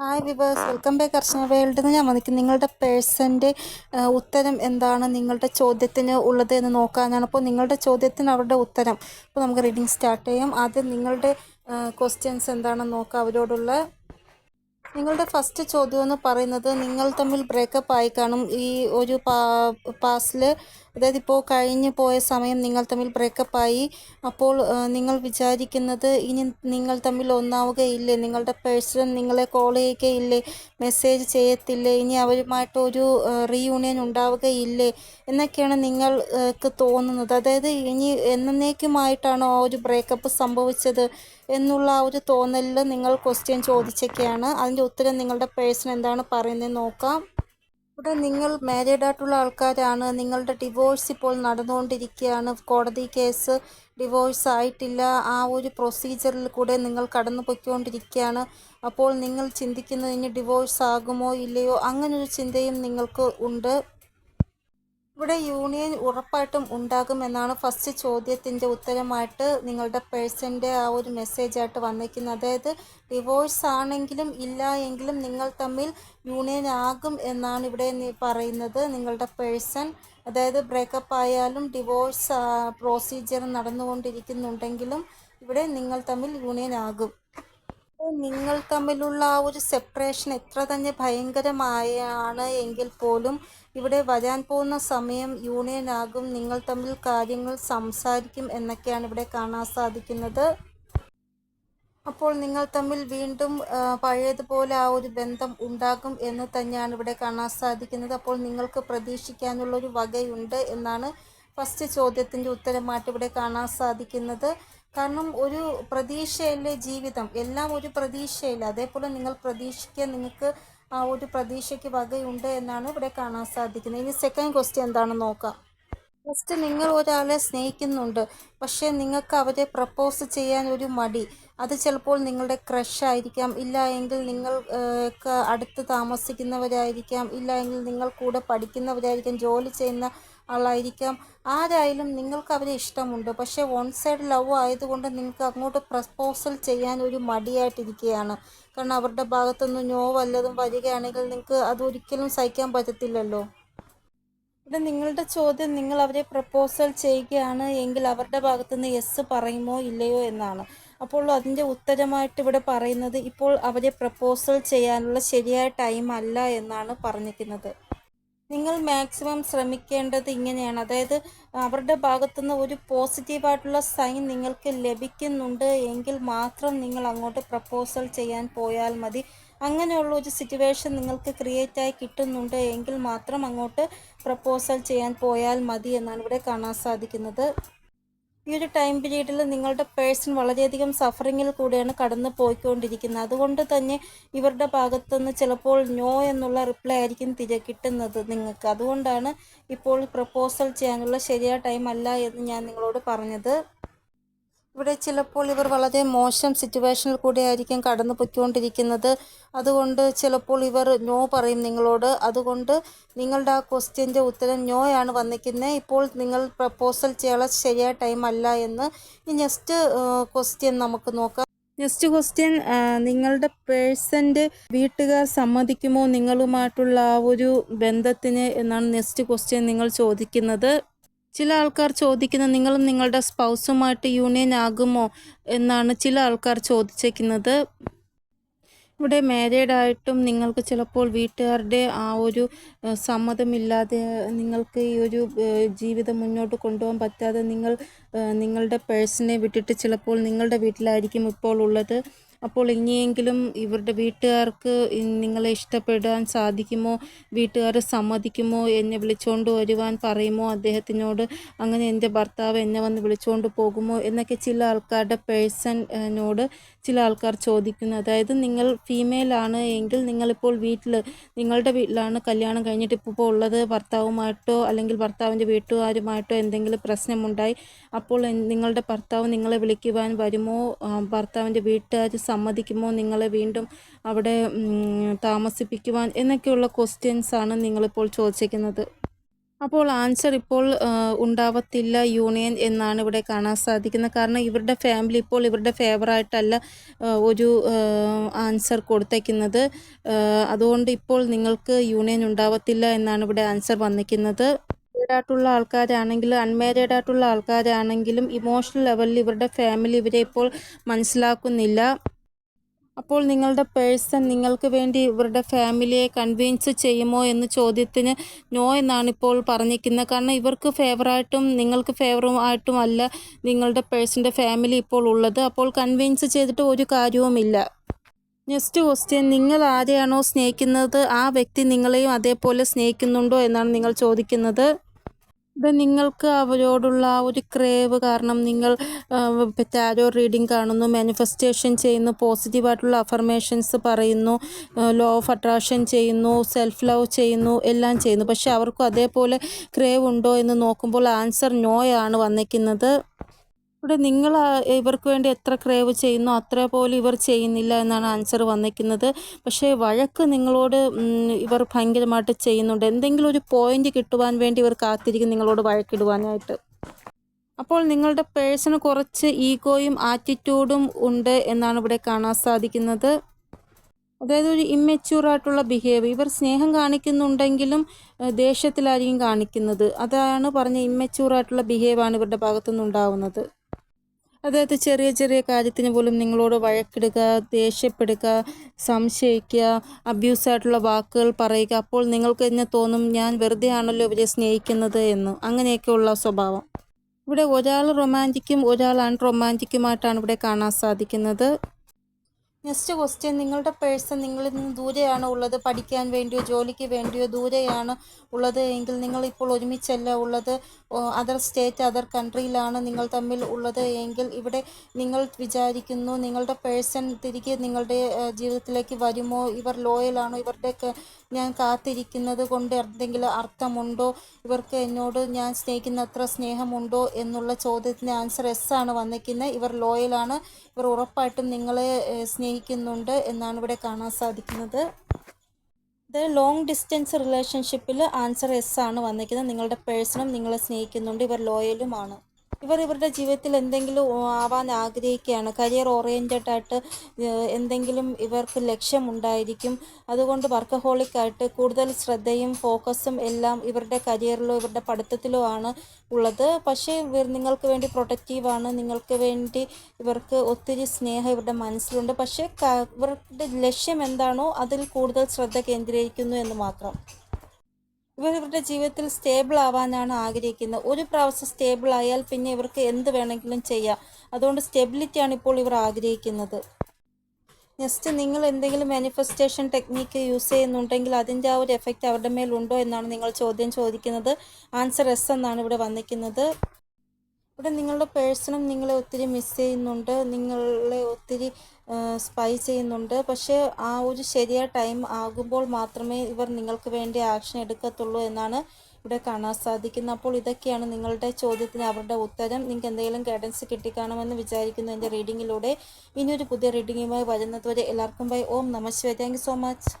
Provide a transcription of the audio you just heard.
Hi viewers welcome back Archana വേൾഡിൽ നിന്ന് ഞാൻ വന്നിരിക്കുന്നത് നിങ്ങളുടെ പേഴ്സന്റെ ഉത്തരം എന്താണ്? നിങ്ങളുടെ ചോദ്യത്തിന് ഉള്ളത് എന്ന് നോക്കാനാണ്. അപ്പോൾ നിങ്ങളുടെ ചോദ്യത്തിന് അവരുടെ ഉത്തരം. അപ്പോൾ നമുക്ക് റീഡിങ് സ്റ്റാർട്ട് ചെയ്യാം. ആദ്യം നിങ്ങളുടെ ക്വസ്റ്റ്യൻസ് എന്താണെന്ന് നോക്കാം. അവരോടുള്ള നിങ്ങളുടെ ഫസ്റ്റ് ചോദ്യം എന്ന് പറയുന്നത് നിങ്ങൾ തമ്മിൽ ബ്രേക്കപ്പ് ആയി കാണും. ഈ ഒരു പാ പാസ്റ്റിൽ അതായത് ഇപ്പോൾ കഴിഞ്ഞു പോയ സമയം നിങ്ങൾ തമ്മിൽ ബ്രേക്കപ്പ് ആയി. അപ്പോൾ നിങ്ങൾ വിചാരിക്കുന്നത് ഇനി നിങ്ങൾ തമ്മിൽ ഒന്നാവുകയില്ലേ? നിങ്ങളുടെ പേഴ്സൺ നിങ്ങളെ കോൾ ചെയ്യുകയില്ലേ? മെസ്സേജ് ചെയ്യത്തില്ലേ? ഇനി അവരുമായിട്ട് ഒരു റീയൂണിയൻ ഉണ്ടാവുകയില്ലേ? എന്നൊക്കെയാണ് നിങ്ങൾക്ക് തോന്നുന്നത്. അതായത് ഇനി എന്നേക്കുമായിട്ടാണോ ആ ഒരു ബ്രേക്കപ്പ് സംഭവിച്ചത് എന്നുള്ള ആ ഒരു തോന്നലിൽ നിങ്ങൾ ക്വസ്റ്റ്യൻ ചോദിച്ചൊക്കെയാണ്. അതിന്റെ ഉത്തരം നിങ്ങളുടെ പേഴ്സൺ എന്താണ് പറയുന്നത് നോക്കാം. ഇവിടെ നിങ്ങൾ മാരീഡ് ആയിട്ടുള്ള ആൾക്കാരാണ്. നിങ്ങളുടെ ഡിവോഴ്സ് ഇപ്പോൾ നടന്നുകൊണ്ടിരിക്കുകയാണ്. കോടതി കേസ് ഡിവോഴ്സ് ആയിട്ടില്ല. ആ ഒരു പ്രൊസീജിയറിൽ കൂടെ നിങ്ങൾ കടന്നു പൊയ്ക്കൊണ്ടിരിക്കുകയാണ് അപ്പോൾ നിങ്ങൾ ചിന്തിക്കുന്നത് ഇനി ഡിവോഴ്സ് ആകുമോ ഇല്ലയോ? അങ്ങനൊരു ചിന്തയും നിങ്ങൾക്ക് ഉണ്ട്. ഇവിടെ യൂണിയൻ ഉറപ്പായിട്ടും ഉണ്ടാകുമെന്നാണ് ഫസ്റ്റ് ചോദ്യത്തിന്റെ ഉത്തരമായിട്ട് നിങ്ങളുടെ പേഴ്സന്റെ ആ ഒരു മെസ്സേജായിട്ട് വന്നിരിക്കുന്നത്. അതായത് ഡിവോഴ്സ് ആണെങ്കിലും ഇല്ല എങ്കിലും നിങ്ങൾ തമ്മിൽ യൂണിയൻ ആകും എന്നാണ് ഇവിടെ പറയുന്നത്. നിങ്ങളുടെ പേഴ്സൺ അതായത് ബ്രേക്കപ്പ് ആയാലും ഡിവോഴ്സ് പ്രൊസീജിയർ നടന്നുകൊണ്ടിരിക്കുന്നുണ്ടെങ്കിലും ഇവിടെ നിങ്ങൾ തമ്മിൽ യൂണിയൻ ആകും. നിങ്ങൾ തമ്മിലുള്ള ആ ഒരു സെപ്പറേഷൻ എത്ര തന്നെ ഭയങ്കരമായാണ് എങ്കിൽ പോലും ഇവിടെ വരാൻ പോകുന്ന സമയം യൂണിയൻ ആകും നിങ്ങൾ തമ്മിൽ കാര്യങ്ങൾ സംസാരിക്കും എന്നൊക്കെയാണ് ഇവിടെ കാണാൻ സാധിക്കുന്നത്. അപ്പോൾ നിങ്ങൾ തമ്മിൽ വീണ്ടും പഴയതുപോലെ ആ ഒരു ബന്ധം ഉണ്ടാകും എന്ന് തന്നെയാണ് ഇവിടെ കാണാൻ സാധിക്കുന്നത്. അപ്പോൾ നിങ്ങൾക്ക് പ്രതീക്ഷിക്കാനുള്ളൊരു വകയുണ്ട് എന്നാണ് ഫസ്റ്റ് ചോദ്യത്തിന്റെ ഉത്തരമായിട്ട് ഇവിടെ കാണാൻ സാധിക്കുന്നത്. കാരണം ഒരു പ്രതീക്ഷയല്ലേ ജീവിതം? എല്ലാം ഒരു പ്രതീക്ഷയില്ല? അതേപോലെ നിങ്ങൾ പ്രതീക്ഷിക്കുക നിങ്ങൾക്ക് ആ ഒരു പ്രതീക്ഷയ്ക്ക് വകയുണ്ട് എന്നാണ് ഇവിടെ കാണാൻ സാധിക്കുന്നത്. ഇനി സെക്കൻഡ് ക്വസ്റ്റ്യൻ എന്താണെന്ന് നോക്കാം. ഫസ്റ്റ് നിങ്ങൾ ഒരാളെ സ്നേഹിക്കുന്നുണ്ട്. പക്ഷേ നിങ്ങൾക്ക് അവരെ പ്രപ്പോസ് ചെയ്യാൻ ഒരു മടി. അത് ചിലപ്പോൾ നിങ്ങളുടെ ക്രഷ് ആയിരിക്കാം. ഇല്ല എങ്കിൽ നിങ്ങൾ അടുത്ത് താമസിക്കുന്നവരായിരിക്കാം. ഇല്ല എങ്കിൽ നിങ്ങൾ കൂടെ പഠിക്കുന്നവരായിരിക്കാം. ജോലി ചെയ്യുന്ന ആളായിരിക്കാം. ആരായാലും നിങ്ങൾക്ക് അവരെ ഇഷ്ടമുണ്ട്. പക്ഷേ വൺ സൈഡ് ലവ് ആയതുകൊണ്ട് നിങ്ങൾക്ക് അങ്ങോട്ട് പ്രപ്പോസൽ ചെയ്യാൻ ഒരു മടിയായിട്ടിരിക്കുകയാണ്. കാരണം അവരുടെ ഭാഗത്തുനിന്ന് നോ വല്ലതും വരികയാണെങ്കിൽ നിങ്ങൾക്ക് അതൊരിക്കലും സഹിക്കാൻ പറ്റത്തില്ലല്ലോ. ഇവിടെ നിങ്ങളുടെ ചോദ്യം നിങ്ങൾ അവരെ പ്രപ്പോസൽ ചെയ്യുകയാണ് എങ്കിൽ അവരുടെ ഭാഗത്തുനിന്ന് യെസ് പറയുമോ ഇല്ലയോ എന്നാണ്. അപ്പോൾ അതിന്റെ ഉത്തരമായിട്ട് ഇവിടെ പറയുന്നത് ഇപ്പോൾ അവരെ പ്രപ്പോസൽ ചെയ്യാനുള്ള ശരിയായ ടൈം അല്ല എന്നാണ് പറഞ്ഞിരിക്കുന്നത്. നിങ്ങൾ മാക്സിമം ശ്രമിക്കേണ്ടത് ഇങ്ങനെയാണ്. അതായത് അവരുടെ ഭാഗത്തുനിന്ന് ഒരു പോസിറ്റീവായിട്ടുള്ള സൈൻ നിങ്ങൾക്ക് ലഭിക്കുന്നുണ്ട് എങ്കിൽ മാത്രം നിങ്ങൾ അങ്ങോട്ട് പ്രപ്പോസൽ ചെയ്യാൻ പോയാൽ മതി. അങ്ങനെയുള്ള ഒരു സിറ്റുവേഷൻ നിങ്ങൾക്ക് ക്രിയേറ്റ് ആയി കിട്ടുന്നുണ്ട് എങ്കിൽ മാത്രം അങ്ങോട്ട് പ്രപ്പോസൽ ചെയ്യാൻ പോയാൽ മതി എന്നാണ് ഇവിടെ കാണാൻ സാധിക്കുന്നത്. ഈ ഒരു ടൈം പീരീഡിൽ നിങ്ങളുടെ പേഴ്സൺ വളരെയധികം സഫറിങ്ങിൽ കൂടെയാണ് കടന്നു പോയിക്കൊണ്ടിരിക്കുന്നത്. അതുകൊണ്ട് തന്നെ ഇവരുടെ ഭാഗത്തുനിന്ന് ചിലപ്പോൾ നോ എന്നുള്ള റിപ്ലൈ ആയിരിക്കും തിര കിട്ടുന്നത് നിങ്ങൾക്ക്. അതുകൊണ്ടാണ് ഇപ്പോൾ പ്രപ്പോസൽ ചെയ്യാനുള്ള ശരിയായ ടൈം അല്ല എന്ന് ഞാൻ നിങ്ങളോട് പറഞ്ഞത്. ഇവിടെ ചിലപ്പോൾ ഇവർ വളരെ മോശം സിറ്റുവേഷനിൽ കൂടെ ആയിരിക്കും കടന്നു പൊയ്ക്കൊണ്ടിരിക്കുന്നത് അതുകൊണ്ട് ചിലപ്പോൾ ഇവർ നോ പറയും നിങ്ങളോട്. അതുകൊണ്ട് നിങ്ങളുടെ ആ ക്വസ്റ്റ്യന്റെ ഉത്തരം നോ ആണ് വന്നിരിക്കുന്നത് ഇപ്പോൾ നിങ്ങൾ പ്രപ്പോസൽ ചെയ്യാനുള്ള ശരിയായ ടൈം അല്ല എന്ന് ഈ നെക്സ്റ്റ് ക്വസ്റ്റ്യൻ നമുക്ക് നോക്കാം. നെക്സ്റ്റ് ക്വസ്റ്റ്യൻ നിങ്ങളുടെ പേഴ്സന്റെ വീട്ടുകാർ സമ്മതിക്കുമോ നിങ്ങളുമായിട്ടുള്ള ആ ഒരു ബന്ധത്തിന് എന്നാണ് നെക്സ്റ്റ് ക്വസ്റ്റ്യൻ നിങ്ങൾ ചോദിക്കുന്നത്. ചില ആൾക്കാർ ചോദിക്കുന്നത് നിങ്ങളും നിങ്ങളുടെ സ്പൗസുമായിട്ട് യൂണിയൻ ആകുമോ എന്നാണ് ചില ആൾക്കാർ ചോദിച്ചേക്കുന്നത്. ഇവിടെ മാരീഡ് ആയിട്ടും നിങ്ങൾക്ക് ചിലപ്പോൾ വീട്ടുകാരുടെ ആ ഒരു സമ്മതമില്ലാതെ നിങ്ങൾക്ക് ഈ ഒരു ജീവിതം മുന്നോട്ട് കൊണ്ടുപോകാൻ പറ്റാതെ നിങ്ങൾ നിങ്ങളുടെ പേഴ്സണെ വിട്ടിട്ട് ചിലപ്പോൾ നിങ്ങളുടെ വീട്ടിലായിരിക്കും ഇപ്പോൾ ഉള്ളത്. അപ്പോൾ ഇനിയെങ്കിലും ഇവരുടെ വീട്ടുകാർക്ക് നിങ്ങളെ ഇഷ്ടപ്പെടാൻ സാധിക്കുമോ? വീട്ടുകാർ സമ്മതിക്കുമോ? എന്നെ വിളിച്ചുകൊണ്ട് വരുവാൻ പറയുമോ? അദ്ദേഹത്തിനോട് അങ്ങനെ എന്റെ ഭർത്താവ് എന്നെ വന്ന് വിളിച്ചുകൊണ്ട് പോകുമോ? എന്നൊക്കെ ചില ആൾക്കാരുടെ പേഴ്സണിനോട് ചില ആൾക്കാർ ചോദിക്കുന്നത് അതായത് നിങ്ങൾ ഫീമെയിൽ ആണ് എങ്കിൽ നിങ്ങളിപ്പോൾ വീട്ടിൽ നിങ്ങളുടെ വീട്ടിലാണ് കല്യാണം കഴിഞ്ഞിട്ട് ഇപ്പോൾ ഉള്ളത് ഭർത്താവുമായിട്ടോ അല്ലെങ്കിൽ ഭർത്താവിന്റെ വീട്ടുകാരുമായിട്ടോ എന്തെങ്കിലും പ്രശ്നമുണ്ടായി അപ്പോൾ നിങ്ങളുടെ ഭർത്താവ് നിങ്ങളെ വിളിക്കുവാൻ വരുമോ? ഭർത്താവിന്റെ വീട്ടുകാർ സമ്മതിക്കുമോ? നിങ്ങളെ വീണ്ടും അവിടെ താമസിപ്പിക്കുവാൻ? എന്നൊക്കെയുള്ള ക്വസ്റ്റ്യൻസ് ആണ് നിങ്ങളിപ്പോൾ ചോദിച്ചിരിക്കുന്നത്. അപ്പോൾ ആൻസർ ഇപ്പോൾ ഉണ്ടാവത്തില്ല യൂണിയൻ എന്നാണ് ഇവിടെ കാണാൻ സാധിക്കുന്നത് കാരണം ഇവരുടെ ഫാമിലി ഇപ്പോൾ ഇവരുടെ ഫേവറായിട്ടല്ല ഒരു ആൻസർ കൊടുത്തേക്കുന്നത്. അതുകൊണ്ട് ഇപ്പോൾ നിങ്ങൾക്ക് യൂണിയൻ ഉണ്ടാവത്തില്ല എന്നാണ് ഇവിടെ ആൻസർ വന്നിരിക്കുന്നത് ായിട്ടുള്ള ആൾക്കാരാണെങ്കിലും അൺമാരീഡ് ആയിട്ടുള്ള ആൾക്കാരാണെങ്കിലും ഇമോഷണൽ ലെവലിൽ ഇവരുടെ ഫാമിലി ഇവരെ ഇപ്പോൾ മനസ്സിലാക്കുന്നില്ല. അപ്പോൾ നിങ്ങളുടെ പേഴ്സൺ നിങ്ങൾക്ക് വേണ്ടി ഇവരുടെ ഫാമിലിയെ കൺവീൻസ് ചെയ്യുമോ എന്ന ചോദ്യത്തിന് നോ എന്നാണ് ഇപ്പോൾ പറഞ്ഞിരിക്കുന്നത്. കാരണം ഇവർക്ക് ഫേവറായിട്ടും നിങ്ങൾക്ക് ഫേവറായിട്ടും അല്ല നിങ്ങളുടെ പേഴ്സന്റെ ഫാമിലി ഇപ്പോൾ ഉള്ളത്. അപ്പോൾ കൺവിൻസ് ചെയ്തിട്ട് ഒരു കാര്യവുമില്ല നെക്സ്റ്റ് ക്വസ്റ്റ്യൻ നിങ്ങൾ ആരെയാണോ സ്നേഹിക്കുന്നത്? ആ വ്യക്തി നിങ്ങളെയും അതേപോലെ സ്നേഹിക്കുന്നുണ്ടോ എന്നാണ് നിങ്ങൾ ചോദിക്കുന്നത്. ഇത് നിങ്ങൾക്ക് അവരോടുള്ള ആ ഒരു ക്രേവ് കാരണം നിങ്ങൾ ടാരോ റീഡിംഗ് കാണുന്നു മാനിഫെസ്റ്റേഷൻ ചെയ്യുന്നു പോസിറ്റീവായിട്ടുള്ള അഫർമേഷൻസ് പറയുന്നു ലോ ഓഫ് അട്രാക്ഷൻ ചെയ്യുന്നു സെൽഫ് ലവ് ചെയ്യുന്നു എല്ലാം ചെയ്യുന്നു. പക്ഷെ അവർക്കും അതേപോലെ ക്രേവ് ഉണ്ടോ എന്ന് നോക്കുമ്പോൾ ആൻസർ നോയാണ് വന്നിരിക്കുന്നത് ഇവിടെ നിങ്ങൾ ഇവർക്ക് വേണ്ടി എത്ര ക്രേവ് ചെയ്യുന്നോ അത്ര പോലും ഇവർ ചെയ്യുന്നില്ല എന്നാണ് ആൻസർ വന്നിരിക്കുന്നത്. പക്ഷേ വഴക്ക് നിങ്ങളോട് ഇവർ ഭയങ്കരമായിട്ട് ചെയ്യുന്നുണ്ട്. എന്തെങ്കിലും ഒരു പോയിന്റ് കിട്ടുവാൻ വേണ്ടി ഇവർ കാത്തിരിക്കും നിങ്ങളോട് വഴക്കിടുവാനായിട്ട്. അപ്പോൾ നിങ്ങളുടെ പേഴ്സണ് കുറച്ച് ഈഗോയും ആറ്റിറ്റ്യൂഡും ഉണ്ട് എന്നാണ് ഇവിടെ കാണാൻ സാധിക്കുന്നത്. അതായത് ഒരു ഇമ്മെച്യൂർ ആയിട്ടുള്ള ബിഹേവിയർ ഇവർ സ്നേഹം കാണിക്കുന്നുണ്ടെങ്കിലും ദേഷ്യത്തിലായിരിക്കും കാണിക്കുന്നത്. അതാണ് പറഞ്ഞ ഇമ്മെച്യൂർ ആയിട്ടുള്ള ബിഹേവ് ആണ് ഇവരുടെ ഭാഗത്തുനിന്ന് ഉണ്ടാവുന്നത് അതായത് ചെറിയ ചെറിയ കാര്യത്തിന് പോലും നിങ്ങളോട് വഴക്കിടുക ദേഷ്യപ്പെടുക സംശയിക്കുക അബ്യൂസായിട്ടുള്ള വാക്കുകൾ പറയുക അപ്പോൾ നിങ്ങൾക്ക് തന്നെ തോന്നും ഞാൻ വെറുതെ ആണല്ലോ ഇവരെ സ്നേഹിക്കുന്നത് എന്ന്. അങ്ങനെയൊക്കെയുള്ള സ്വഭാവം. ഇവിടെ ഒരാൾ റൊമാന്റിക്കും ഒരാൾ അൺറൊമാന്റിക്കുമായിട്ടാണ് ഇവിടെ കാണാൻ സാധിക്കുന്നത്. നെക്സ്റ്റ് ക്വസ്റ്റ്യൻ നിങ്ങളുടെ പേഴ്സൺ നിങ്ങളിൽ നിന്ന് ദൂരെയാണ് ഉള്ളത്? പഠിക്കാൻ വേണ്ടിയോ ജോലിക്ക് വേണ്ടിയോ ദൂരെയാണ് ഉള്ളത് എങ്കിൽ നിങ്ങൾ ഇപ്പോൾ ഒരുമിച്ചല്ല ഉള്ളത്. അതർ സ്റ്റേറ്റ് അതർ കൺട്രിയിലാണ് നിങ്ങൾ തമ്മിൽ ഉള്ളത് എങ്കിൽ ഇവിടെ നിങ്ങൾ വിചാരിക്കുന്നു നിങ്ങളുടെ പേഴ്സൺ തിരികെ നിങ്ങളുടെ ജീവിതത്തിലേക്ക് വരുമോ? ഇവർ ലോയലാണോ ഇവരുടെ ഞാൻ കാത്തിരിക്കുന്നത് കൊണ്ട് എന്തെങ്കിലും അർത്ഥമുണ്ടോ? ഇവർക്ക് എന്നോട് ഞാൻ സ്നേഹിക്കുന്ന അത്ര സ്നേഹമുണ്ടോ എന്നുള്ള ചോദ്യത്തിന് ആൻസർ എസ് ആണ് വന്നിരിക്കുന്നത്. ഇവർ ലോയലാണ് ഇവർ ഉറപ്പായിട്ടും നിങ്ങളെ ഏഹ്, സ്നേഹിക്കുന്നുണ്ട് എന്നാണ് ഇവിടെ കാണാൻ സാധിക്കുന്നത്. ഇത് ലോങ് ഡിസ്റ്റൻസ് റിലേഷൻഷിപ്പിൽ ആൻസർ എസ് ആണ് വന്നിരിക്കുന്നത്. നിങ്ങളുടെ പേഴ്സണും നിങ്ങളെ സ്നേഹിക്കുന്നുണ്ട്. ഇവർ ലോയലുമാണ് ഇവർ ഇവരുടെ ജീവിതത്തിൽ എന്തെങ്കിലും ആവാൻ ആഗ്രഹിക്കുകയാണ്. കരിയർ ഓറിയന്റഡ് ആയിട്ട് എന്തെങ്കിലും ഇവർക്ക് ലക്ഷ്യമുണ്ടായിരിക്കും. അതുകൊണ്ട് വർക്കഹോളിക് ആയിട്ട് കൂടുതൽ ശ്രദ്ധയും ഫോക്കസും എല്ലാം ഇവരുടെ കരിയറിലോ ഇവരുടെ പഠിത്തത്തിലോ ആണ് ഉള്ളത്. പക്ഷേ ഇവർ നിങ്ങൾക്ക് വേണ്ടി പ്രൊട്ടക്റ്റീവാണ് നിങ്ങൾക്ക് വേണ്ടി ഇവർക്ക് ഒത്തിരി സ്നേഹം ഇവരുടെ മനസ്സിലുണ്ട്. പക്ഷേ ഇവരുടെ ലക്ഷ്യം എന്താണോ അതിൽ കൂടുതൽ ശ്രദ്ധ കേന്ദ്രീകരിക്കുന്നു എന്ന് മാത്രം. ഇവർ ഇവരുടെ ജീവിതത്തിൽ സ്റ്റേബിൾ ആവാനാണ് ആഗ്രഹിക്കുന്നത്. ഒരു പ്രാവശ്യം സ്റ്റേബിൾ ആയാൽ പിന്നെ ഇവർക്ക് എന്ത് വേണമെങ്കിലും ചെയ്യാം. അതുകൊണ്ട് സ്റ്റെബിലിറ്റിയാണ് ഇപ്പോൾ ഇവർ ആഗ്രഹിക്കുന്നത്. നെക്സ്റ്റ് നിങ്ങൾ എന്തെങ്കിലും മാനിഫെസ്റ്റേഷൻ ടെക്നീക്ക് യൂസ് ചെയ്യുന്നുണ്ടെങ്കിൽ അതിന്റെ ആ ഒരു എഫക്റ്റ് അവരുടെ മേലുണ്ടോ എന്നാണ് നിങ്ങൾ ചോദ്യം ചോദിക്കുന്നത്. ആൻസർ എസ് എന്നാണ് ഇവിടെ വന്നിരിക്കുന്നത്. ഇവിടെ നിങ്ങളുടെ പേഴ്സണും നിങ്ങളെ ഒത്തിരി മിസ് ചെയ്യുന്നുണ്ട് നിങ്ങളെ ഒത്തിരി സ്പൈ ചെയ്യുന്നുണ്ട്. പക്ഷേ ആ ഒരു ശരിയായ ടൈം ആകുമ്പോൾ മാത്രമേ ഇവർ നിങ്ങൾക്ക് വേണ്ടി ആക്ഷൻ എടുക്കത്തുള്ളൂ എന്നാണ് ഇവിടെ കാണാൻ സാധിക്കുന്നത്. അപ്പോൾ ഇതൊക്കെയാണ് നിങ്ങളുടെ ചോദ്യത്തിന് അവരുടെ ഉത്തരം. നിങ്ങൾക്ക് എന്തെങ്കിലും ഗൈഡൻസ് കിട്ടിക്കാണുമെന്ന് വിചാരിക്കുന്നു എന്റെ റീഡിങ്ങിലൂടെ ഇനിയൊരു പുതിയ റീഡിങ്ങുമായി വരുന്നതുവരെ എല്ലാവർക്കും bye Om namaste thank so much